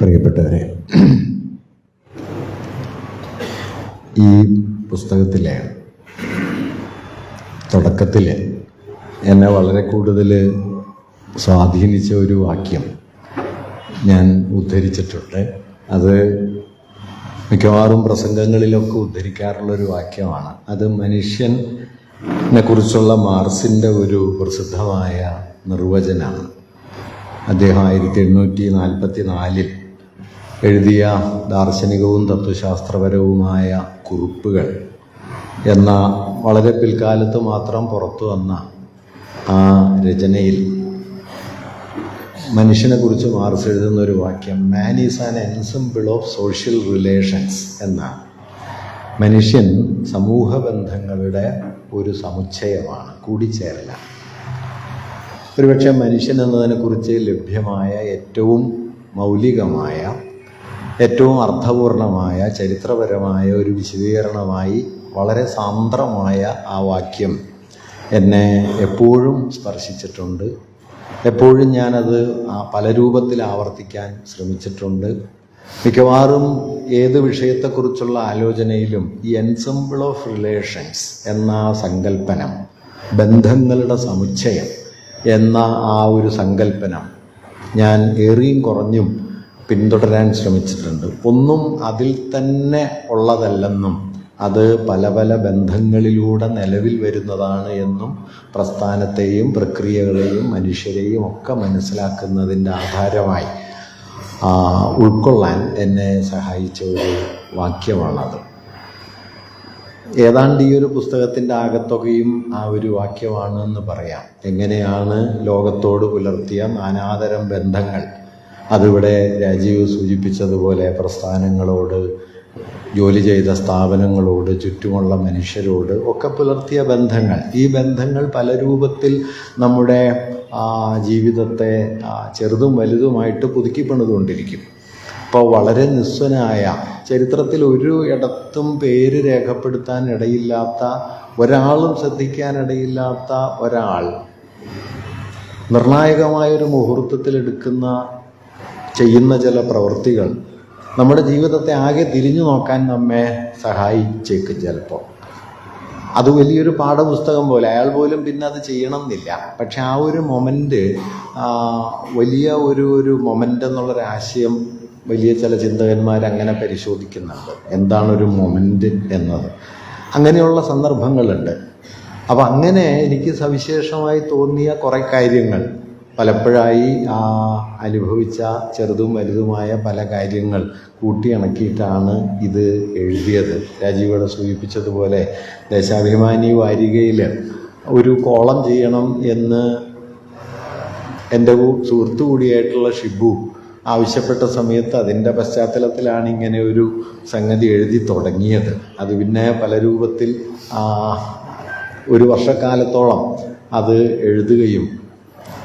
പ്രിയപ്പെട്ടവരെ ഈ പുസ്തകത്തിലെ തുടക്കത്തിൽ എന്നെ വളരെ കൂടുതൽ സ്വാധീനിച്ച ഒരു വാക്യം ഞാൻ ഉദ്ധരിച്ചിട്ടുണ്ട്. അത് മിക്കവാറും പ്രസംഗങ്ങളിലൊക്കെ ഉദ്ധരിക്കാറുള്ളൊരു വാക്യമാണ്. അത് മനുഷ്യനെ കുറിച്ചുള്ള മാർസിന്റെ ഒരു പ്രസിദ്ധമായ നിർവചനമാണ്. അദ്ദേഹം ആയിരത്തി എണ്ണൂറ്റി നാൽപ്പത്തി നാലിൽ എഴുതിയ ദാർശനികവും തത്വശാസ്ത്രപരവുമായ കുറിപ്പുകൾ എന്ന വളരെ പിൽക്കാലത്ത് മാത്രം പുറത്തു വന്ന ആ രചനയിൽ മനുഷ്യനെ കുറിച്ച് മാർസ് എഴുതുന്ന ഒരു വാക്യം man is an ensemble of social relations എന്നാണ്. മനുഷ്യൻ സമൂഹ ബന്ധങ്ങളുടെ ഒരു സമുച്ചയമാണ് കൂടിച്ചേരല ഒരുപക്ഷെ മനുഷ്യൻ എന്നതിനെക്കുറിച്ച് ലഭ്യമായ ഏറ്റവും മൗലികമായ ഏറ്റവും അർത്ഥപൂർണമായ ചരിത്രപരമായ ഒരു വിശദീകരണമായി വളരെ സാന്ദ്രമായ ആ വാക്യം എന്നെ എപ്പോഴും സ്പർശിച്ചിട്ടുണ്ട്. എപ്പോഴും ഞാനത് പല രൂപത്തിൽ ആവർത്തിക്കാൻ ശ്രമിച്ചിട്ടുണ്ട്. മിക്കവാറും ഏത് വിഷയത്തെക്കുറിച്ചുള്ള ആലോചനയിലും ഈ എൻസംബിൾ ഓഫ് റിലേഷൻസ് എന്ന സങ്കല്പനം ബന്ധങ്ങളുടെ സമുച്ചയം എന്ന ആ ഒരു സങ്കല്പനം ഞാൻ ഏറിയും കുറഞ്ഞും പിന്തുടരാൻ ശ്രമിച്ചിട്ടുണ്ട്. ഒന്നും അതിൽ തന്നെ ഉള്ളതല്ലെന്നും അത് പല പല ബന്ധങ്ങളിലൂടെ നിലവിൽ വരുന്നതാണ് എന്നും പ്രസ്ഥാനത്തെയും പ്രക്രിയകളെയും മനുഷ്യരെയും ഒക്കെ മനസ്സിലാക്കുന്നതിന്റെ ആധാരമായി ഉൾക്കൊള്ളാൻ എന്നെ സഹായിച്ച ഒരു വാക്യമാണത്. ഏതാണ്ട് ഈ ഒരു പുസ്തകത്തിന്റെ ആകത്തുകയും ആ ഒരു വാക്യമാണെന്ന് പറയാം. എങ്ങനെയാണ് ലോകത്തോട് പുലർത്തിയ നാനാതരം ബന്ധങ്ങൾ അതിവിടെ രാജീവ് സൂചിപ്പിച്ചതുപോലെ പ്രസ്ഥാനങ്ങളോട് ജോലി ചെയ്ത സ്ഥാപനങ്ങളോട് ചുറ്റുമുള്ള മനുഷ്യരോട് ഒക്കെ പുലർത്തിയ ബന്ധങ്ങൾ. ഈ ബന്ധങ്ങൾ പല രൂപത്തിൽ നമ്മുടെ ജീവിതത്തെ ചെറുതും വലുതുമായിട്ട് പുതുക്കി പണിതുകൊണ്ടിരിക്കും ഇപ്പോൾ വളരെ നിസ്വനായ ചരിത്രത്തിൽ ഒരു ഇടത്തും പേര് രേഖപ്പെടുത്താൻ ഇടയില്ലാത്ത ഒരാളും ശ്രദ്ധിക്കാനിടയില്ലാത്ത ഒരാൾ നിർണായകമായൊരു മുഹൂർത്തത്തിൽ എടുക്കുന്ന ചെയ്യുന്ന ചില പ്രവൃത്തികൾ നമ്മുടെ ജീവിതത്തെ ആകെ തിരിഞ്ഞു നോക്കാൻ നമ്മെ സഹായിച്ചേക്കും ചിലപ്പോൾ. അത് വലിയൊരു പാഠപുസ്തകം പോലെ അയാൾ പോലും പിന്നെ അത് ചെയ്യണം എന്നില്ല പക്ഷെ ആ ഒരു മൊമെന്റ് വലിയ ഒരു ഒരു മൊമെന്റ് എന്നുള്ളൊരു ആശയം വലിയ ചില ചിന്തകന്മാർ അങ്ങനെ പരിശോധിക്കുന്നുണ്ട്. എന്താണ് ഒരു മൊമെന്റ് എന്നത്? അങ്ങനെയുള്ള സന്ദർഭങ്ങളുണ്ട്. അപ്പം അങ്ങനെ എനിക്ക് സവിശേഷമായി തോന്നിയ കുറേ കാര്യങ്ങൾ പലപ്പോഴായി ആ അനുഭവിച്ച ചെറുതും വലുതുമായ പല കാര്യങ്ങൾ കൂട്ടിയിണക്കിയിട്ടാണ് ഇത് എഴുതിയത്. രാജീവിടെ സൂചിപ്പിച്ചതുപോലെ ദേശാഭിമാനി വാരികയിൽ ഒരു കോളം ചെയ്യണം എന്ന് എന്റെ സുഹൃത്തു കൂടിയായിട്ടുള്ള ഷിബു ആവശ്യപ്പെട്ട സമയത്ത് അതിന്റെ പശ്ചാത്തലത്തിലാണ് ഇങ്ങനെ ഒരു സംഗതി എഴുതി തുടങ്ങിയത്. അത് പിന്നെ പല രൂപത്തിൽ ഒരു വർഷക്കാലത്തോളം അത് എഴുതുകയും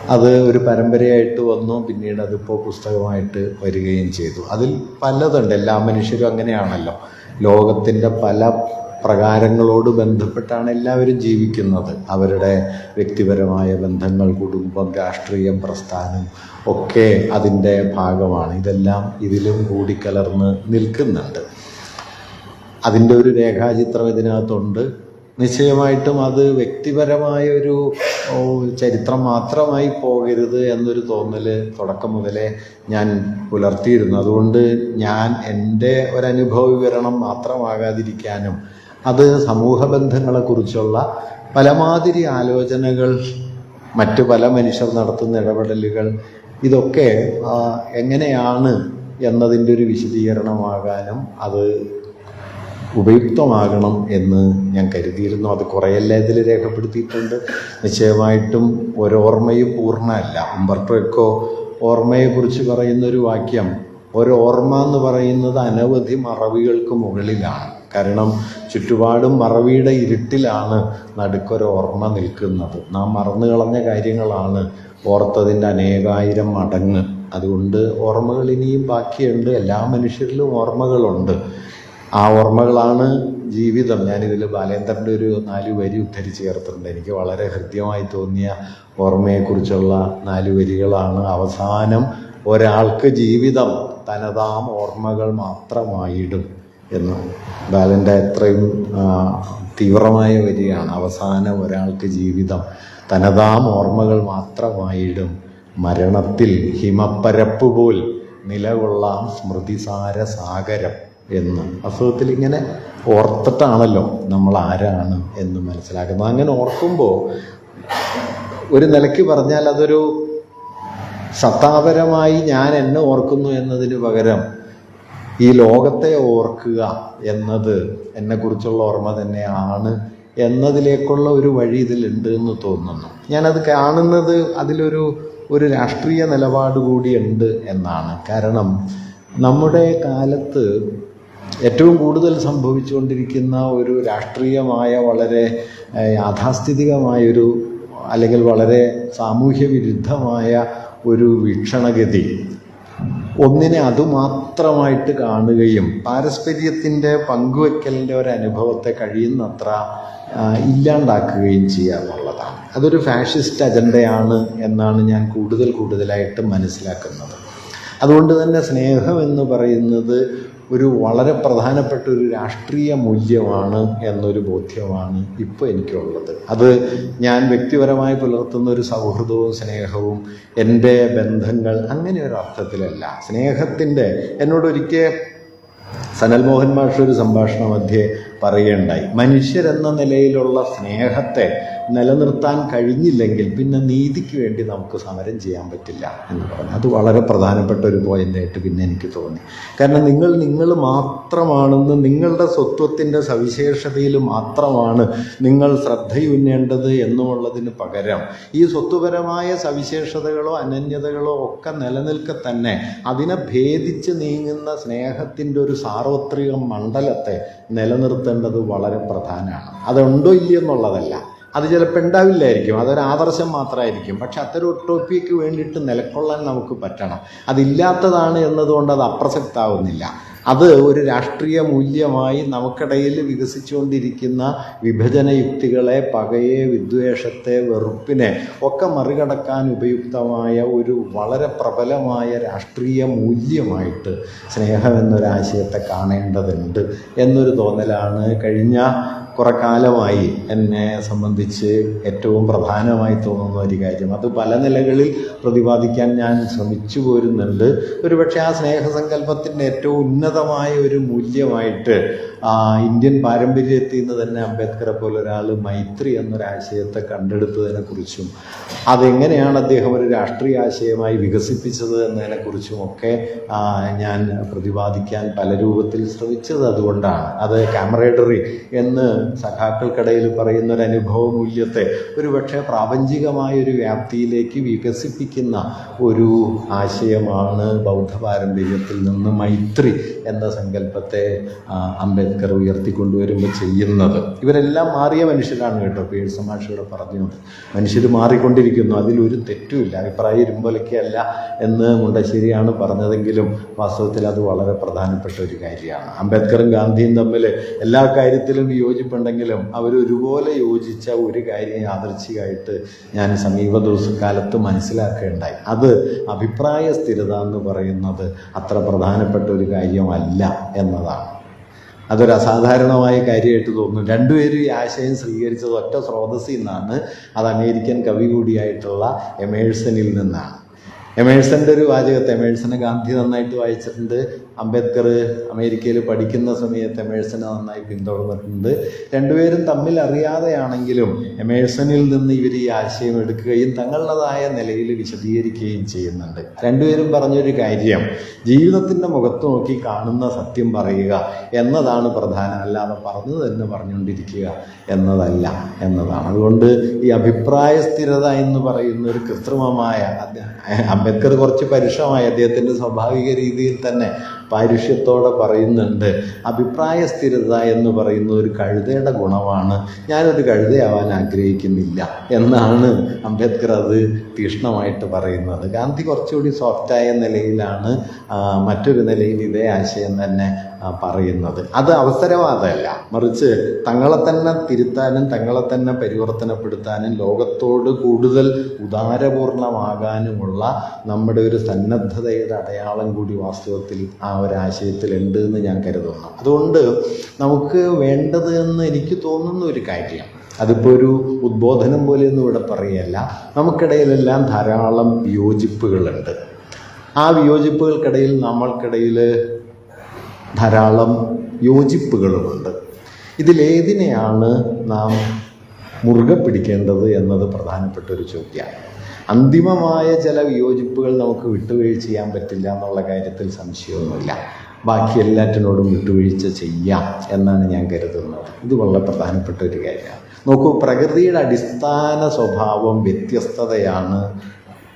അത് ഒരു പരമ്പരയായിട്ട് വന്നു പിന്നീട് അതിപ്പോൾ പുസ്തകമായിട്ട് വരികയും ചെയ്തു. അതിൽ പലതുണ്ട്. എല്ലാ മനുഷ്യരും അങ്ങനെയാണല്ലോ. ലോകത്തിന്റെ പല പ്രകാരങ്ങളോട് ബന്ധപ്പെട്ടാണ് എല്ലാവരും ജീവിക്കുന്നത്. അവരുടെ വ്യക്തിപരമായ ബന്ധങ്ങൾ കുടുംബം രാഷ്ട്രീയം പ്രസ്ഥാനം ഒക്കെ അതിന്റെ ഭാഗമാണ്. ഇതെല്ലാം ഇതിലും കൂടിക്കലർന്ന് നിൽക്കുന്നുണ്ട്. അതിന്റെ ഒരു രേഖാചിത്രം ഇതിനകത്തുണ്ട്. നിശ്ചയമായിട്ടും അത് വ്യക്തിപരമായ ഒരു ചരിത്രം മാത്രമായി പോകരുത് എന്നൊരു തോന്നൽ തുടക്കം മുതലേ ഞാൻ പുലർത്തിയിരുന്നു. അതുകൊണ്ട് ഞാൻ എന്റെ ഒരനുഭവ വിവരണം മാത്രമാകാതിരിക്കാനും അത് സമൂഹ ബന്ധങ്ങളെക്കുറിച്ചുള്ള പലമാതിരി ആലോചനകൾ മറ്റു പല മനുഷ്യർ നടത്തുന്ന ഇടപെടലുകൾ ഇതൊക്കെ എങ്ങനെയാണ് എന്നതിന്റെ ഒരു വിശദീകരണമാകാനും അത് ഉപയുക്തമാകണം എന്ന് ഞാൻ കരുതിയിരുന്നു. അത് കുറേയെല്ലാം ഇതിൽ രേഖപ്പെടുത്തിയിട്ടുണ്ട്. നിശ്ചയമായിട്ടും ഒരോർമ്മയും പൂർണമല്ല. ഉംബർട്ടോ എക്കോ ഓർമ്മയെക്കുറിച്ച് പറയുന്നൊരു വാക്യം ഒരോർമ്മ എന്ന് പറയുന്നത് അനവധി മറവികൾക്ക് മുകളിലാണ്. കാരണം ചുറ്റുപാടും മറവിയുടെ ഇരുട്ടിലാണ് നടുക്കൊരോർമ്മ നിൽക്കുന്നത്. നാം മറന്നു കളഞ്ഞ കാര്യങ്ങളാണ് ഓർത്തതിന്റെ അനേകായിരം മടങ്ങ്. അതുകൊണ്ട് ഓർമ്മകൾ ഇനിയും ബാക്കിയുണ്ട്. എല്ലാ മനുഷ്യരിലും ഓർമ്മകളുണ്ട്. ആ ഓർമ്മകളാണ് ജീവിതം. ഞാനിതിൽ ബാലേന്ദ്രന്റെ ഒരു നാല് വരി ഉദ്ധരിച്ച് ചേർത്തിട്ടുണ്ട്. എനിക്ക് വളരെ ഹൃദ്യമായി തോന്നിയ ഓർമ്മയെക്കുറിച്ചുള്ള നാല് വരികളാണ്. അവസാനം ഒരാൾക്ക് ജീവിതം തനതാം ഓർമ്മകൾ മാത്രമായിടും എന്ന്. ബാലന്റെ അത്രയും തീവ്രമായ വരിയാണ്. അവസാനം ഒരാൾക്ക് ജീവിതം തനതാം ഓർമ്മകൾ മാത്രമായിടും. മരണത്തിൽ ഹിമപ്പരപ്പ് പോൽ നിലകൊള്ളാം സ്മൃതിസാര സാഗരം. എന്ന്. അസുഖത്തിൽ ഇങ്ങനെ ഓർത്തിട്ടാണല്ലോ നമ്മൾ ആരാണ് എന്ന് മനസ്സിലാക്കുന്നത്. അങ്ങനെ ഓർക്കുമ്പോൾ ഒരു നിലയ്ക്ക് പറഞ്ഞാൽ അതൊരു സത്താപരമായി ഞാൻ എന്നെ ഓർക്കുന്നു എന്നതിന് പകരം ഈ ലോകത്തെ ഓർക്കുക എന്നത് എന്നെക്കുറിച്ചുള്ള ഓർമ്മ തന്നെയാണ് എന്നതിലേക്കുള്ള ഒരു വഴി ഇതിലുണ്ട് എന്ന് തോന്നുന്നു. ഞാനത് കാണുന്നത് അതിലൊരു ഒരു രാഷ്ട്രീയ നിലപാട് കൂടിയുണ്ട് എന്നാണ്. കാരണം നമ്മുടെ കാലത്ത് ഏറ്റവും കൂടുതൽ സംഭവിച്ചുകൊണ്ടിരിക്കുന്ന ഒരു രാഷ്ട്രീയമായ വളരെ യാഥാസ്ഥിതികമായൊരു അല്ലെങ്കിൽ വളരെ സാമൂഹ്യ വിരുദ്ധമായ ഒരു വീക്ഷണഗതി. ഒന്നിനെ അതുമാത്രമായിട്ട് കാണുകയും പാരസ്പര്യത്തിന്റെ പങ്കുവെക്കലിന്റെ ഒരു അനുഭവത്തെ കഴിയുന്നത്ര ഇല്ലാണ്ടാക്കുകയും ചെയ്യുക എന്നുള്ളതാണ് അതൊരു ഫാഷിസ്റ്റ് അജണ്ടയാണ് എന്നാണ് ഞാൻ കൂടുതൽ കൂടുതലായിട്ട് മനസ്സിലാക്കുന്നത്. അതുകൊണ്ട് തന്നെ സ്നേഹം എന്ന് പറയുന്നത് ഒരു വളരെ പ്രധാനപ്പെട്ട ഒരു രാഷ്ട്രീയ മൂല്യമാണ് എന്നൊരു ബോധ്യമാണ് ഇപ്പോൾ എനിക്കുള്ളത്. അത് ഞാൻ വ്യക്തിപരമായി പുലർത്തുന്ന ഒരു സൗഹൃദവും സ്നേഹവും എന്റെ ബന്ധങ്ങൾ അങ്ങനെ ഒരു അർത്ഥത്തിലല്ല. സ്നേഹത്തിന്റെ എന്നോടൊരിക്കൽ സനൽ മോഹൻ മാഷ് ഒരു സംഭാഷണ മധ്യേ പറയുകയുണ്ടായി. മനുഷ്യരെന്ന നിലയിലുള്ള സ്നേഹത്തെ നിലനിർത്താൻ കഴിഞ്ഞില്ലെങ്കിൽ പിന്നെ നീതിക്ക് വേണ്ടി നമുക്ക് സമരം ചെയ്യാൻ പറ്റില്ല എന്ന് പറഞ്ഞു. അത് വളരെ പ്രധാനപ്പെട്ട ഒരു പോയിന്റായിട്ട് പിന്നെ എനിക്ക് തോന്നി. കാരണം നിങ്ങൾ നിങ്ങൾ മാത്രമാണെന്ന് നിങ്ങളുടെ സ്വത്വത്തിന്റെ സവിശേഷതയിൽ മാത്രമാണ് നിങ്ങൾ ശ്രദ്ധയുന്നേണ്ടത് എന്നുള്ളതിന് പകരം ഈ സ്വത്വപരമായ സവിശേഷതകളോ അനന്യതകളോ ഒക്കെ നിലനിൽക്കെ തന്നെ അതിനെ ഭേദിച്ച് നീങ്ങുന്ന സ്നേഹത്തിന്റെ ഒരു സാർവത്രിക മണ്ഡലത്തെ നിലനിർത്തേണ്ടത് വളരെ പ്രധാനമാണ്. അതുണ്ടോ ഇല്ലയോ എന്നുള്ളതല്ല. അത് ചിലപ്പോൾ ഉണ്ടാവില്ലായിരിക്കും. അതൊരു ആദർശം മാത്രമായിരിക്കും. പക്ഷെ അത്തരം ഒട്ടോപ്പിക്ക് വേണ്ടിയിട്ട് നിലക്കൊള്ളാൻ നമുക്ക് പറ്റണം. അതില്ലാത്തതാണ് എന്നതുകൊണ്ട് അത് അപ്രസക്താവുന്നില്ല. അത് ഒരു രാഷ്ട്രീയ മൂല്യമായി നമുക്കിടയിൽ വികസിച്ചുകൊണ്ടിരിക്കുന്ന വിഭജന യുക്തികളെ പകയെ വിദ്വേഷത്തെ വെറുപ്പിനെ ഒക്കെ മറികടക്കാൻ ഉപയുക്തമായ ഒരു വളരെ പ്രബലമായ രാഷ്ട്രീയ മൂല്യമായിട്ട് സ്നേഹം എന്നൊരാശയത്തെ കാണേണ്ടതുണ്ട് എന്നൊരു തോന്നലാണ്. കഴിഞ്ഞ കുറെ കാലമായി എന്നെ സംബന്ധിച്ച് ഏറ്റവും പ്രധാനമായി തോന്നുന്ന ഒരു കാര്യം. അത് പല നിലകളിൽ പ്രതിപാദിക്കാൻ ഞാൻ ശ്രമിച്ചു പോരുന്നുണ്ട്. ഒരുപക്ഷെ ആ സ്നേഹസങ്കല്പത്തിന്റെ ഏറ്റവും ഉന്നതമായ ഒരു മൂല്യമായിട്ട് ഇന്ത്യൻ പാരമ്പര്യത്തിൽ നിന്ന് തന്നെ അംബേദ്കറെ പോലെ ഒരാൾ മൈത്രി എന്നൊരാശയത്തെ കണ്ടെടുത്തതിനെ കുറിച്ചും അതെങ്ങനെയാണ് അദ്ദേഹം ഒരു രാഷ്ട്രീയ ആശയമായി വികസിപ്പിച്ചത് എന്നതിനെക്കുറിച്ചും ഒക്കെ ഞാൻ പ്രതിപാദിക്കാൻ പല രൂപത്തിൽ ശ്രമിച്ചത് അതുകൊണ്ടാണ്. അത് കാമറേഡറി എന്ന് സഖാക്കൾക്കിടയിൽ പറയുന്ന ഒരു അനുഭവ മൂല്യത്തെ ഒരുപക്ഷെ പ്രാപഞ്ചികമായ ഒരു വ്യാപ്തിയിലേക്ക് വികസിപ്പിക്കുന്ന ഒരു ആശയമാണ് ബൗദ്ധ പാരമ്പര്യത്തിൽ നിന്ന് മൈത്രി എന്ന സങ്കല്പത്തെ അംബേദ്കർ ഉയർത്തിക്കൊണ്ടുവരുമ്പോൾ ചെയ്യുന്നത്. ഇവരെല്ലാം മാറിയ മനുഷ്യരാണ് കേട്ടോ പേഴ്സ മാഷിയുടെ പറഞ്ഞത് മനുഷ്യർ മാറിക്കൊണ്ടിരിക്കുന്നു അതിലൊരു തെറ്റുമില്ല. അഭിപ്രായ ഇരുമ്പൊലക്കല്ല എന്ന് മുണ്ടശ്ശേരിയാണ് പറഞ്ഞതെങ്കിലും വാസ്തവത്തിൽ അത് വളരെ പ്രധാനപ്പെട്ട ഒരു കാര്യമാണ്. അംബേദ്കറും ഗാന്ധിയും തമ്മിൽ എല്ലാ കാര്യത്തിലും വിയോജിപ്പുണ്ടെങ്കിലും അവർ ഒരുപോലെ യോജിച്ച ഒരു കാര്യം യാദർച്ഛികമായിട്ട് ഞാൻ സമീപ ദിവസക്കാലത്ത് മനസ്സിലാക്കുകയുണ്ടായി അത് അഭിപ്രായ സ്ഥിരത എന്ന് പറയുന്നത് അത്ര പ്രധാനപ്പെട്ട ഒരു കാര്യമല്ല എന്നതാണ്. അതൊരു അസാധാരണമായ കാര്യമായിട്ട് തോന്നുന്നു. രണ്ടുപേരും ഈ ആശയം സ്വീകരിച്ചത് ഒറ്റ സ്രോതസ്സിൽ നിന്നാണ്. അത് അമേരിക്കൻ കവി കൂടിയായിട്ടുള്ള എമേഴ്സനിൽ നിന്നാണ്. എമേഴ്സന്റെ ഒരു വാചകത്തെ എമേഴ്സനെ ഗാന്ധി നന്നായിട്ട് വായിച്ചിട്ടുണ്ട്. അംബേദ്കർ അമേരിക്കയിൽ പഠിക്കുന്ന സമയത്ത് എമേഴ്സനെ നന്നായി പിന്തുടർന്നിട്ടുണ്ട്. രണ്ടുപേരും തമ്മിൽ അറിയാതെയാണെങ്കിലും എമേഴ്സണിൽ നിന്ന് ഇവർ ഈ ആശയം എടുക്കുകയും തങ്ങളുടേതായ നിലയിൽ വിശദീകരിക്കുകയും ചെയ്യുന്നുണ്ട്. രണ്ടുപേരും പറഞ്ഞൊരു കാര്യം ജീവിതത്തിന്റെ മുഖത്ത് നോക്കി കാണുന്ന സത്യം പറയുക എന്നതാണ് പ്രധാനം. അല്ലാതെ പറഞ്ഞു തന്നെ പറഞ്ഞുകൊണ്ടിരിക്കുക എന്നതല്ല എന്നതാണ്. അതുകൊണ്ട് ഈ അഭിപ്രായ സ്ഥിരത എന്ന് പറയുന്ന ഒരു കൃത്രിമമായ അംബേദ്കർ കുറച്ച് പരുഷമായി അദ്ദേഹത്തിന്റെ സ്വാഭാവിക രീതിയിൽ തന്നെ പാരുഷ്യത്തോടെ പറയുന്നുണ്ട് അഭിപ്രായ സ്ഥിരത എന്ന് പറയുന്ന ഒരു കഴുതയുടെ ഗുണമാണ്. ഞാനൊരു കഴുതയാവാൻ ആഗ്രഹിക്കുന്നില്ല എന്നാണ് അംബേദ്കർ അത് തീഷ്ണമായിട്ട് പറയുന്നത്. ഗാന്ധി കുറച്ചുകൂടി സോഫ്റ്റായ നിലയിലാണ് മറ്റൊരു നിലയിൽ ഇതേ ആശയം തന്നെ പറയുന്നത്. അത് അവസരവാദമല്ല. മറിച്ച് തങ്ങളെ തന്നെ തിരുത്താനും തങ്ങളെ തന്നെ പരിവർത്തനപ്പെടുത്താനും ലോകത്തോട് കൂടുതൽ ഉദാരപൂർണമാകാനുമുള്ള നമ്മുടെ ഒരു സന്നദ്ധതയുടെ അടയാളം കൂടി വാസ്തവത്തിൽ ആ ഒരു ആശയത്തിലുണ്ട് എന്ന് ഞാൻ കരുതുന്നു. അതുകൊണ്ട് നമുക്ക് വേണ്ടത് എന്ന് എനിക്ക് തോന്നുന്ന ഒരു കാര്യം അതിപ്പോൾ ഒരു ഉദ്ബോധനം പോലെയൊന്നും ഇവിടെ പറയുകയല്ല നമുക്കിടയിലെല്ലാം ധാരാളം വിയോജിപ്പുകളുണ്ട്. ആ വിയോജിപ്പുകൾക്കിടയിൽ നമ്മൾക്കിടയിൽ ധാരാളം യോജിപ്പുകളുമുണ്ട്. ഇതിലേതിനെയാണ് നാം മുറുകെ പിടിക്കേണ്ടത് എന്നത് പ്രധാനപ്പെട്ട ഒരു ചോദ്യമാണ്. അന്തിമമായ ചില വിയോജിപ്പുകൾ നമുക്ക് വിട്ടുവീഴ്ച ചെയ്യാൻ പറ്റില്ല എന്നുള്ള കാര്യത്തിൽ സംശയമൊന്നുമില്ല. ബാക്കി എല്ലാറ്റിനോടും വിട്ടുവീഴ്ച ചെയ്യാം എന്നാണ് ഞാൻ കരുതുന്നത്. ഇത് വളരെ പ്രധാനപ്പെട്ട ഒരു കാര്യമാണ്. നോക്കൂ പ്രകൃതിയുടെ അടിസ്ഥാന സ്വഭാവം വ്യത്യസ്തതയാണ്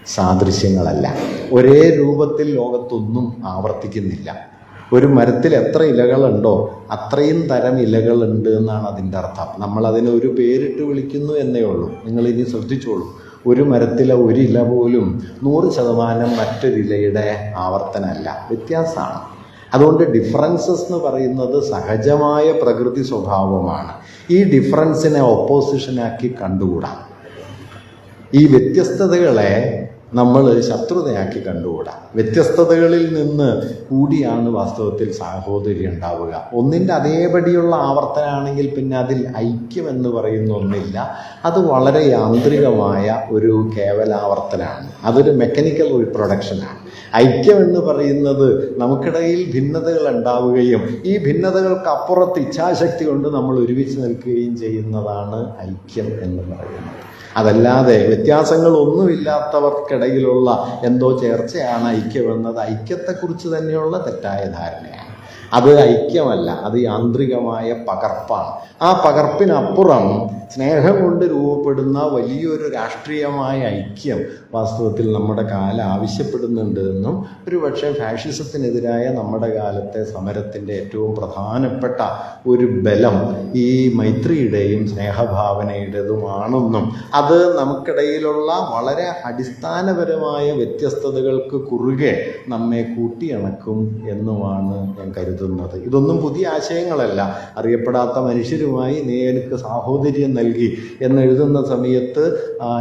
സാദൃശ്യങ്ങളല്ല. ഒരേ രൂപത്തിൽ ലോകത്തൊന്നും ആവർത്തിക്കുന്നില്ല. ഒരു മരത്തിൽ എത്ര ഇലകളുണ്ടോ അത്രയും തരം ഇലകളുണ്ട് എന്നാണ് അതിന്റെ അർത്ഥം. നമ്മൾ അതിനെ ഒരു പേരിട്ട് വിളിക്കുന്നു എന്നേ ഉള്ളൂ. നിങ്ങൾ ഇനി ശ്രദ്ധിച്ചോളൂ. ഒരു മരത്തിലെ ഒരു ഇല പോലും നൂറ് ശതമാനം മറ്റൊരിലയുടെ ആവർത്തനമല്ല. വ്യത്യാസമാണ്. അതുകൊണ്ട് ഡിഫറൻസസ് എന്ന് പറയുന്നത് സഹജമായ പ്രകൃതി സ്വഭാവമാണ്. ഈ ഡിഫറൻസിനെ ഓപ്പോസിഷനാക്കി കണ്ടുകൂടാം. ഈ വ്യത്യസ്തതകളെ നമ്മൾ ശത്രുതയാക്കി കണ്ടുകൂടാ? വ്യത്യസ്തതകളിൽ നിന്ന് കൂടിയാണ് വാസ്തവത്തിൽ സാഹോദര്യം ഉണ്ടാവുക. ഒന്നിന്റെ അതേപടിയുള്ള ആവർത്തനമാണെങ്കിൽ പിന്നെ അതിൽ ഐക്യം എന്ന് പറയുന്ന ഒന്നില്ല. അത് വളരെ യാന്ത്രികമായ ഒരു കേവലാവർത്തനമാണ് അതൊരു മെക്കാനിക്കൽ റീപ്രൊഡക്ഷനാണ് ഐക്യം എന്ന് പറയുന്നത് നമുക്കിടയിൽ ഭിന്നതകൾ ഉണ്ടാവുകയും ഈ ഭിന്നതകൾക്ക് അപ്പുറത്ത് ഇച്ഛാശക്തി കൊണ്ട് നമ്മൾ ഒരുമിച്ച് നിൽക്കുകയും ചെയ്യുന്നതാണ് ഐക്യം എന്ന് പറയുന്നത്. അതല്ലാതെ വ്യത്യാസങ്ങളൊന്നുമില്ലാത്തവർക്കിടയിലുള്ള എന്തോ ചേർച്ചയാണ് ഐക്യമെന്നത്. ഐക്യത്തെക്കുറിച്ച് തന്നെയുള്ള തെറ്റായ ധാരണയാണ്. അത് ഐക്യമല്ല അത് യാന്ത്രികമായ പകർപ്പാണ്. ആ പകർപ്പിനപ്പുറം സ്നേഹം കൊണ്ട് രൂപപ്പെടുന്ന വലിയൊരു രാഷ്ട്രീയമായ ഐക്യം വാസ്തവത്തിൽ നമ്മുടെ കാലം ആവശ്യപ്പെടുന്നുണ്ട് എന്നും ഒരു പക്ഷേ ഫാഷിസത്തിനെതിരായ നമ്മുടെ കാലത്തെ സമരത്തിന്റെ ഏറ്റവും പ്രധാനപ്പെട്ട ഒരു ബലം ഈ മൈത്രിയുടെയും സ്നേഹഭാവനയുടേതുമാണെന്നും അത് നമുക്കിടയിലുള്ള വളരെ അടിസ്ഥാനപരമായ വ്യത്യസ്തതകൾക്ക് കുറുകെ നമ്മെ കൂട്ടിയിണക്കും എന്നുമാണ് ഞാൻ കരുതുന്നത്. ഇതൊന്നും പുതിയ ആശയങ്ങളല്ല. അറിയപ്പെടാത്ത മനുഷ്യരുമായി നീ എനിക്ക് സാഹോദര്യം നൽകി എന്നെഴുതുന്ന സമയത്ത്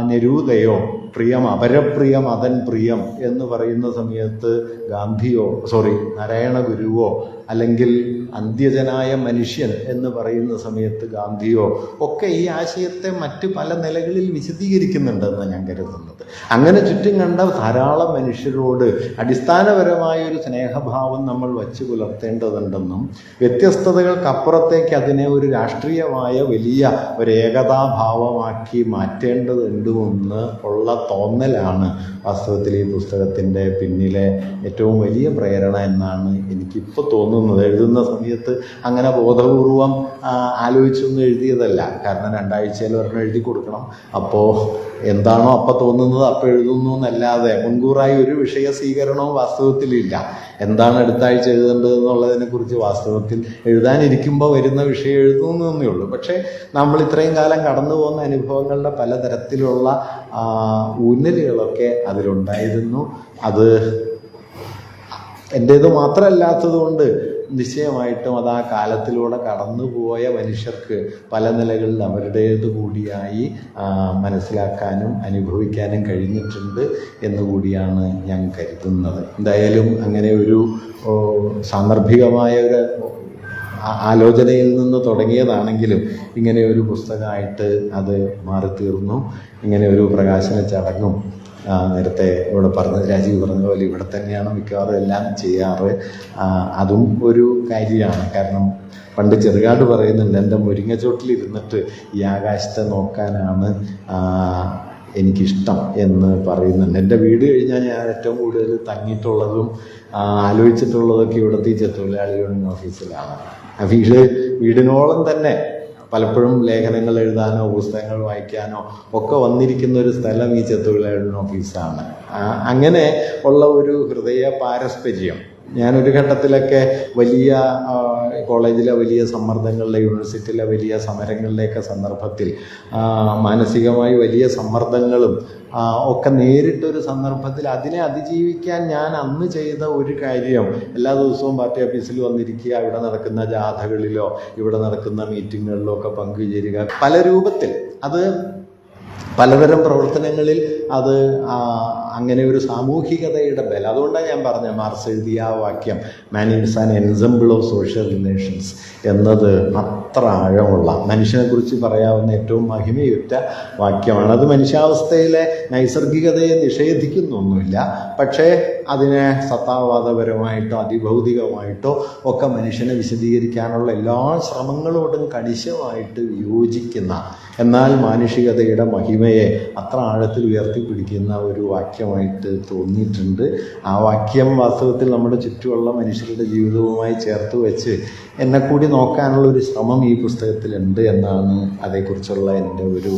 നെരൂദയോ പ്രിയം അപരപ്രിയം അതൻ പ്രിയം എന്ന് പറയുന്ന സമയത്ത് ഗാന്ധിയോ സോറി നാരായണ ഗുരുവോ അല്ലെങ്കിൽ അന്ത്യജനായ മനുഷ്യൻ എന്ന് പറയുന്ന സമയത്ത് ഗാന്ധിയോ ഒക്കെ ഈ ആശയത്തെ മറ്റ് പല നിലകളിൽ വിശദീകരിക്കുന്നുണ്ടെന്ന് ഞാൻ കരുതുന്നത്. അങ്ങനെ ചുറ്റും കണ്ട ധാരാളം മനുഷ്യരോട് അടിസ്ഥാനപരമായ ഒരു സ്നേഹഭാവം നമ്മൾ വച്ചു പുലർത്തേണ്ടതുണ്ടെന്നും വ്യത്യസ്തതകൾക്കപ്പുറത്തേക്ക് അതിനെ ഒരു രാഷ്ട്രീയമായ വലിയ ഒരു ഏകതാഭാവമാക്കി മാറ്റേണ്ടതുണ്ടെന്ന് ഉള്ള തോന്നലാണ് വാസ്തവത്തിൽ ഈ പുസ്തകത്തിന്റെ പിന്നിലെ ഏറ്റവും വലിയ പ്രേരണ എന്നാണ് എനിക്കിപ്പോൾ തോന്നുന്നത്. എഴുതുന്ന സമയത്ത് അങ്ങനെ ബോധപൂർവം ആലോചിച്ചൊന്നും എഴുതിയതല്ല. കാരണം രണ്ടാഴ്ചയിൽ ഒരെണ്ണം എഴുതി കൊടുക്കണം. അപ്പോൾ എന്താണോ അപ്പം തോന്നുന്നത് അപ്പം എഴുതുന്നു എന്നല്ലാതെ മുൻകൂറായി ഒരു വിഷയ സ്വീകരണവും വാസ്തവത്തിലില്ല. എന്താണ് അടുത്ത ആഴ്ച എഴുതേണ്ടത് എന്നുള്ളതിനെക്കുറിച്ച് വാസ്തവത്തിൽ എഴുതാനിരിക്കുമ്പോൾ വരുന്ന വിഷയം എഴുതുന്നു ഉള്ളൂ. പക്ഷേ നമ്മൾ ഇത്രയും കാലം കടന്നു പോകുന്ന അനുഭവങ്ങളുടെ പലതരത്തിലുള്ള ഊന്നലുകളൊക്കെ അതിലുണ്ടായിരുന്നു. അത് എന്റേത് മാത്രമല്ലാത്തത് കൊണ്ട് നിശ്ചയമായിട്ടും അത് ആ കാലത്തിലൂടെ കടന്നുപോയ മനുഷ്യർക്ക് പല നിലകളിൽ അവരുടേത് കൂടിയായി മനസ്സിലാക്കാനും അനുഭവിക്കാനും കഴിഞ്ഞിട്ടുണ്ട് എന്നുകൂടിയാണ് ഞാൻ കരുതുന്നത്. എന്തായാലും അങ്ങനെ ഒരു സാന്ദർഭികമായ ഒരു ആലോചനയിൽ നിന്ന് തുടങ്ങിയതാണെങ്കിലും ഇങ്ങനെ ഒരു പുസ്തകമായിട്ട് അത് മാറിത്തീർന്നു. ഇങ്ങനെ ഒരു പ്രകാശന ചടങ്ങും നേരത്തെ ഇവിടെ പറഞ്ഞ രാജീവ് പറഞ്ഞ പോലെ ഇവിടെ തന്നെയാണ് മിക്കവാറും എല്ലാം ചെയ്യാറ്. അതും ഒരു കാര്യമാണ്. കാരണം പണ്ട് ചെറുകാട് പറയുന്നുണ്ട് എന്റെ മുരിങ്ങച്ചോട്ടിൽ ഇരുന്നിട്ട് ഈ ആകാശത്തെ നോക്കാനാണ് എനിക്കിഷ്ടം എന്ന് പറയുന്നുണ്ട്. എന്റെ വീട് കഴിഞ്ഞാൽ ഞാൻ ഏറ്റവും കൂടുതൽ തങ്ങിയിട്ടുള്ളതും ആലോചിച്ചിട്ടുള്ളതൊക്കെ ഇവിടുത്തെ ഈ ചെറുതൊഴിലാളികളുടെ ഓഫീസിലാണ്. വീട് വീടിനോളം തന്നെ പലപ്പോഴും ലേഖനങ്ങൾ എഴുതാനോ പുസ്തകങ്ങൾ വായിക്കാനോ ഒക്കെ വന്നിരിക്കുന്ന ഒരു സ്ഥലം ഈ ചെത്തൊഴിലാളിയുടെ ഓഫീസാണ്. അങ്ങനെ ഉള്ള ഒരു ഹൃദയ പാരസ്പര്യം ഞാനൊരു ഘട്ടത്തിലൊക്കെ വലിയ കോളേജിലെ വലിയ സമ്മർദ്ദങ്ങളിലെ യൂണിവേഴ്സിറ്റിയിലെ വലിയ സമരങ്ങളിലെയൊക്കെ സന്ദർഭത്തിൽ മാനസികമായി വലിയ സമ്മർദ്ദങ്ങളും ഒക്കെ നേരിട്ടൊരു സന്ദർഭത്തിൽ അതിനെ അതിജീവിക്കാൻ ഞാൻ അന്ന് ചെയ്ത ഒരു കാര്യം എല്ലാ ദിവസവും പാർട്ടി ഓഫീസിൽ വന്നിരിക്കുക ഇവിടെ നടക്കുന്ന ജാഥകളിലോ ഇവിടെ നടക്കുന്ന മീറ്റിങ്ങുകളിലോ ഒക്കെ പങ്കുചേരുക പല രൂപത്തിൽ അത് പലതരം പ്രവർത്തനങ്ങളിൽ അത് അങ്ങനെ ഒരു സാമൂഹികതയുടെ ബലം. അതുകൊണ്ടാണ് ഞാൻ പറഞ്ഞ മാർസ് എഴുതിയ ആ വാക്യം man is an ensemble of social relations എന്നത് അത്ര ആഴമുള്ള മനുഷ്യനെക്കുറിച്ച് പറയാവുന്ന ഏറ്റവും മഹിമയുറ്റ വാക്യമാണ്. അത് മനുഷ്യാവസ്ഥയിലെ നൈസർഗികതയെ നിഷേധിക്കുന്നൊന്നുമില്ല. പക്ഷേ അതിനെ സത്താവാദപരമായിട്ടോ അതിഭൗതികമായിട്ടോ ഒക്കെ മനുഷ്യനെ വിശദീകരിക്കാനുള്ള എല്ലാ ശ്രമങ്ങളോടും കണിശമായിട്ട് യോജിക്കുന്ന എന്നാൽ മാനുഷികതയുടെ മഹിമയെ അത്ര ആഴത്തിൽ ഉയർത്തിപ്പിടിക്കുന്ന ഒരു വാക്യമായിട്ട് തോന്നിയിട്ടുണ്ട്. ആ വാക്യം വാസ്തവത്തിൽ നമ്മുടെ ചുറ്റുമുള്ള മനുഷ്യരുടെ ജീവിതവുമായി ചേർത്ത് വെച്ച് എന്നെ കൂടി നോക്കാനുള്ള ഒരു ശ്രമം ഈ പുസ്തകത്തിലുണ്ട് എന്നാണ് അതേക്കുറിച്ചുള്ള എന്റെ ഒരു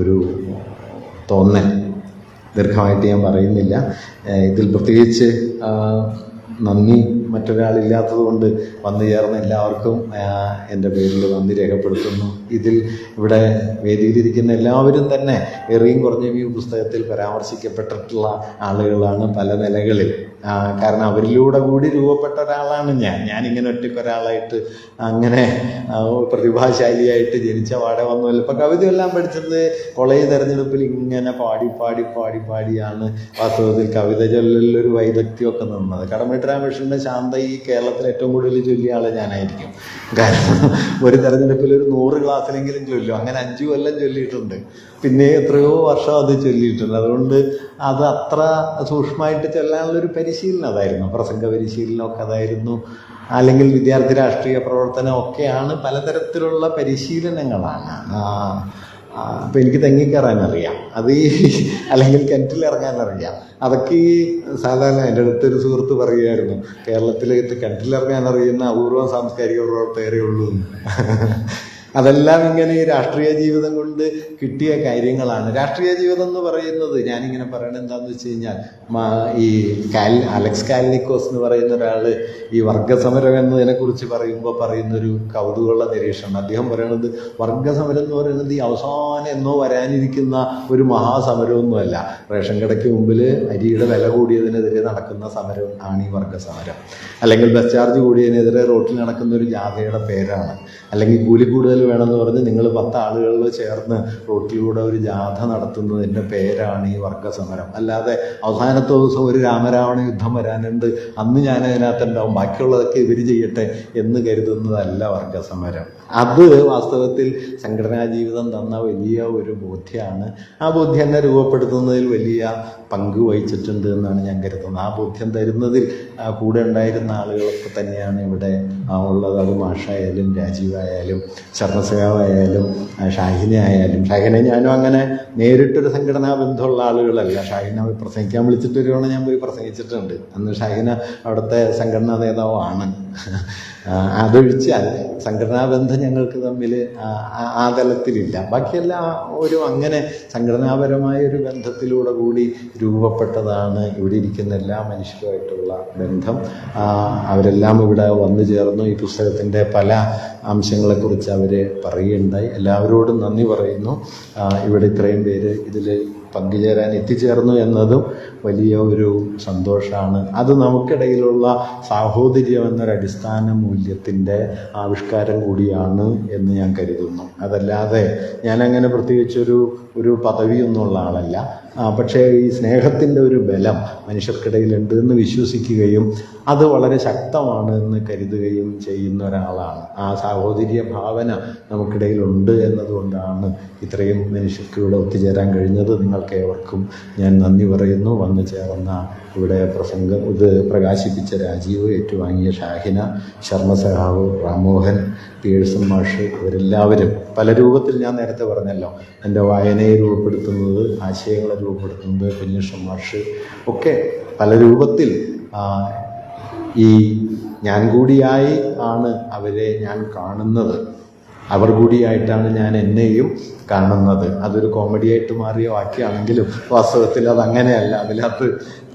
ഒരു തോന്നൽ. ദീർഘമായിട്ട് ഞാൻ പറയുന്നില്ല. ഇതിൽ പ്രത്യേകിച്ച് നന്ദി മറ്റൊരാളില്ലാത്തത് കൊണ്ട് വന്നു ചേർന്ന എല്ലാവർക്കും എന്റെ പേരിൽ നന്ദി രേഖപ്പെടുത്തുന്നു. ഇതിൽ ഇവിടെ വേദിയിലിരിക്കുന്ന എല്ലാവരും തന്നെ എറിയും കുറഞ്ഞ വ്യൂ പുസ്തകത്തിൽ പരാമർശിക്കപ്പെട്ടിട്ടുള്ള ആളുകളാണ് പല നിലകളിൽ. കാരണം അവരിലൂടെ കൂടി രൂപപ്പെട്ട ഒരാളാണ് ഞാൻ. ഞാനിങ്ങനെ ഒറ്റയ്ക്കൊരാളായിട്ട് അങ്ങനെ പ്രതിഭാശാലിയായിട്ട് ജനിച്ച പാടെ വന്നുമല്ല ഇപ്പം കവിതയെല്ലാം പഠിച്ചത് കോളേജ് തെരഞ്ഞെടുപ്പിൽ ഇങ്ങനെ പാടി പാടി പാടി പാടിയാണ് വാസ്തവത്തിൽ കവിത ചൊല്ലലൊരു വൈദഗ്ധ്യമൊക്കെ നിന്നത്. കടമേട്ട് രാമകൃഷ്ണന്റെ ശാന്ത ഈ കേരളത്തിൽ ഏറ്റവും കൂടുതൽ ചൊല്ലിയ ആളെ ഞാനായിരിക്കും. കാരണം ഒരു തെരഞ്ഞെടുപ്പിൽ ഒരു നൂറ് ക്ലാസ്സിലെങ്കിലും ചൊല്ലും. അങ്ങനെ അഞ്ചു കൊല്ലം ചൊല്ലിയിട്ടുണ്ട്. പിന്നെ എത്രയോ വർഷം അത് ചൊല്ലിയിട്ടുണ്ട്. അതുകൊണ്ട് അത് അത്ര സൂക്ഷ്മമായിട്ട് ചൊല്ലാനുള്ളൊരു പരിശീലനം അതായിരുന്നു. പ്രസംഗ പരിശീലനമൊക്കെ അതായിരുന്നു. അല്ലെങ്കിൽ വിദ്യാർത്ഥി രാഷ്ട്രീയ പ്രവർത്തനം ഒക്കെയാണ് പലതരത്തിലുള്ള പരിശീലനങ്ങളാണ്. അപ്പം എനിക്ക് തെങ്ങിക്കയറാൻ അറിയാം അത് ഈ അല്ലെങ്കിൽ കിണറ്റിൽ ഇറങ്ങാൻ അറിയാം അതൊക്കെ ഈ സാധാരണ എന്റെ അടുത്തൊരു സുഹൃത്ത് പറയുമായിരുന്നു. കേരളത്തിൽ കിണറ്റിൽ ഇറങ്ങാൻ അറിയുന്ന അപൂർവം സാംസ്കാരിക പ്രവർത്തകരേ ഉള്ളൂ. അതെല്ലാം ഇങ്ങനെ ഈ രാഷ്ട്രീയ ജീവിതം കൊണ്ട് കിട്ടിയ കാര്യങ്ങളാണ്. രാഷ്ട്രീയ ജീവിതം എന്ന് പറയുന്നത് ഞാനിങ്ങനെ പറയണത് എന്താണെന്ന് വെച്ച് കഴിഞ്ഞാൽ ഈ കാൽ അലക്സ് കാലിനിക്കോസ് എന്ന് പറയുന്ന ഒരാൾ ഈ വർഗസമരം എന്നതിനെക്കുറിച്ച് പറയുമ്പോൾ പറയുന്നൊരു കൗതുകമുള്ള നിരീക്ഷണം അദ്ദേഹം പറയുന്നത് വർഗസമരം എന്ന് പറയുന്നത് ഈ അവസാനം എന്നോ വരാനിരിക്കുന്ന ഒരു മഹാസമരമൊന്നുമല്ല. റേഷൻ കടയ്ക്ക് മുമ്പിൽ അരിയുടെ വില കൂടിയതിനെതിരെ നടക്കുന്ന സമരം ആണ് ഈ വർഗസമരം. അല്ലെങ്കിൽ ബസ് ചാർജ് കൂടിയതിനെതിരെ റോട്ടിൽ നടക്കുന്ന ഒരു ജാഥയുടെ പേരാണ്. അല്ലെങ്കിൽ കൂലി കൂടുതൽ വേണമെന്ന് പറഞ്ഞ് നിങ്ങൾ പത്ത് ആളുകളിൽ ചേർന്ന് റോട്ടിലൂടെ ഒരു ജാഥ നടത്തുന്നതിന്റെ പേരാണ് ഈ വർഗസമരം. അല്ലാതെ അവസാനത്തെ ദിവസം ഒരു രാമരാവണ യുദ്ധം വരാനുണ്ട്. അന്ന് ഞാൻ അതിനകത്തുണ്ടാവും ബാക്കിയുള്ളതൊക്കെ ഇവർ ചെയ്യട്ടെ എന്ന് കരുതുന്നതല്ല വർഗസമരം. അത് വാസ്തവത്തിൽ സംഘടനാ ജീവിതം തന്ന വലിയ ഒരു ബോധ്യമാണ് ആ ബോധ്യം എന്നെ രൂപപ്പെടുത്തുന്നതിൽ വലിയ പങ്ക് വഹിച്ചിട്ടുണ്ട് എന്നാണ് ഞാൻ കരുതുന്നത്. ആ ബോധ്യം തരുന്നതിൽ കൂടെ ഉണ്ടായിരുന്ന ആളുകളൊക്കെ തന്നെയാണ് ഇവിടെ ഉള്ളത്. അത് മാഷായാലും രാജീവായാലും ശർമ്മസഖാവായാലും ഷാഹിനയായാലും. ഷാഹിന ഞാനും അങ്ങനെ നേരിട്ടൊരു സംഘടനാ ബന്ധമുള്ള ആളുകളല്ല. ഷാഹിന പ്രസംഗിക്കാൻ വിളിച്ചിട്ട് തവണ ഞാൻ പോയി പ്രസംഗിച്ചിട്ടുണ്ട്. അന്ന് ഷാഹിന അവിടുത്തെ സംഘടനാ നേതാവാണ്. അതൊഴിച്ചാൽ സംഘടനാ ബന്ധം ഞങ്ങൾക്ക് തമ്മിൽ ആ തലത്തിലില്ല. ബാക്കിയെല്ലാം ഒരു അങ്ങനെ സംഘടനാപരമായ ഒരു ബന്ധത്തിലൂടെ കൂടി രൂപപ്പെട്ടതാണ് ഇവിടെ ഇരിക്കുന്ന എല്ലാ മനുഷ്യരുമായിട്ടുള്ള ബന്ധം. അവരെല്ലാം ഇവിടെ വന്നു ചേർന്നു. ഈ പുസ്തകത്തിന്റെ പല അംശങ്ങളെക്കുറിച്ച് അവർ പറയുകയുണ്ടായി. എല്ലാവരോടും നന്ദി പറയുന്നു. ഇവിടെ ഇത്രയും പേര് ഇതിൽ പങ്കുചേരാൻ എത്തിച്ചേർന്നു എന്നതും വലിയ ഒരു സന്തോഷമാണ്. അത് നമുക്കിടയിലുള്ള സാഹോദര്യം എന്നൊരു അടിസ്ഥാന മൂല്യത്തിന്റെ ആവിഷ്കാരം കൂടിയാണ് എന്ന് ഞാൻ കരുതുന്നു. അതല്ലാതെ ഞാനങ്ങനെ പ്രത്യേകിച്ചൊരു ഒരു പദവിയൊന്നുമുള്ള ആളല്ല. പക്ഷേ ഈ സ്നേഹത്തിന്റെ ഒരു ബലം മനുഷ്യർക്കിടയിലുണ്ട് എന്ന് വിശ്വസിക്കുകയും അത് വളരെ ശക്തമാണ് എന്ന് കരുതുകയും ചെയ്യുന്ന ഒരാളാണ്. ആ സാഹോദര്യ ഭാവന നമുക്കിടയിലുണ്ട് എന്നതുകൊണ്ടാണ് ഇത്രയും മനുഷ്യർക്ക് ഇവിടെ ഒത്തുചേരാൻ കഴിഞ്ഞത്. നിങ്ങൾക്ക് ഏവർക്കും ഞാൻ നന്ദി പറയുന്നു. വന്നു ചേർന്ന ഇവിടെ പ്രസംഗം ഇത് പ്രകാശിപ്പിച്ച രാജീവ് ഏറ്റുവാങ്ങിയ ഷാഹിന ശർമ്മ സഹാവ് റാമോഹൻ പിയേഴ്സൺ മാഷ് ഇവരെല്ലാവരും. പല രൂപത്തിൽ ഞാൻ നേരത്തെ പറഞ്ഞല്ലോ എന്റെ വായനയെ രൂപപ്പെടുത്തുന്നത് ആശയങ്ങളെ രൂപപ്പെടുത്തുന്നത് കുഞ്ഞിഷ്ണ മാഷ്. ഒക്കെ പല രൂപത്തിൽ ഈ ഞാൻ കൂടിയായി ആണ് അവരെ ഞാൻ കാണുന്നത്. അവർ കൂടിയായിട്ടാണ് ഞാൻ എന്നെയും കാണുന്നത്. അതൊരു കോമഡി ആയിട്ട് മാറിയ വാക്യാണെങ്കിലും വാസ്തവത്തിൽ അത് അതിനകത്ത്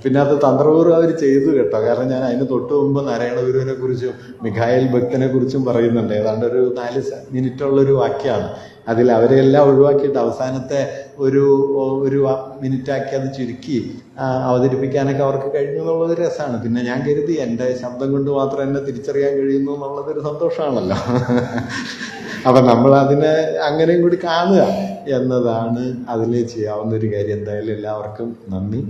പിന്നെ അത് തന്ത്രപൂർവം അവർ ചെയ്തു കേട്ടോ. കാരണം ഞാൻ അതിന് തൊട്ട് മുമ്പ് നാരായണ ഗുരുവിനെ കുറിച്ചും മിഖായൽ ഭക്തനെ കുറിച്ചും പറയുന്നുണ്ട്. ഏതാണ്ട് ഒരു നാല് മിനിറ്റുള്ളൊരു വാക്യമാണ് അതിൽ അവരെല്ലാം ഒഴിവാക്കിയിട്ട് അവസാനത്തെ ഒരു ഒരു മിനിറ്റാക്കി അത് ചുരുക്കി അവതരിപ്പിക്കാനൊക്കെ അവർക്ക് കഴിഞ്ഞു എന്നുള്ളത് രസമാണ്. പിന്നെ ഞാൻ കരുതി എന്റെ ശബ്ദം കൊണ്ട് മാത്രം എന്നെ തിരിച്ചറിയാൻ കഴിയുന്നു എന്നുള്ളതൊരു സന്തോഷമാണല്ലോ. അപ്പം നമ്മൾ അതിനെ അങ്ങനെയും കൂടി കാണുക എന്നതാണ് അതിൽ ചെയ്യാവുന്ന ഒരു കാര്യം. എന്തായാലും എല്ലാവർക്കും നന്ദി.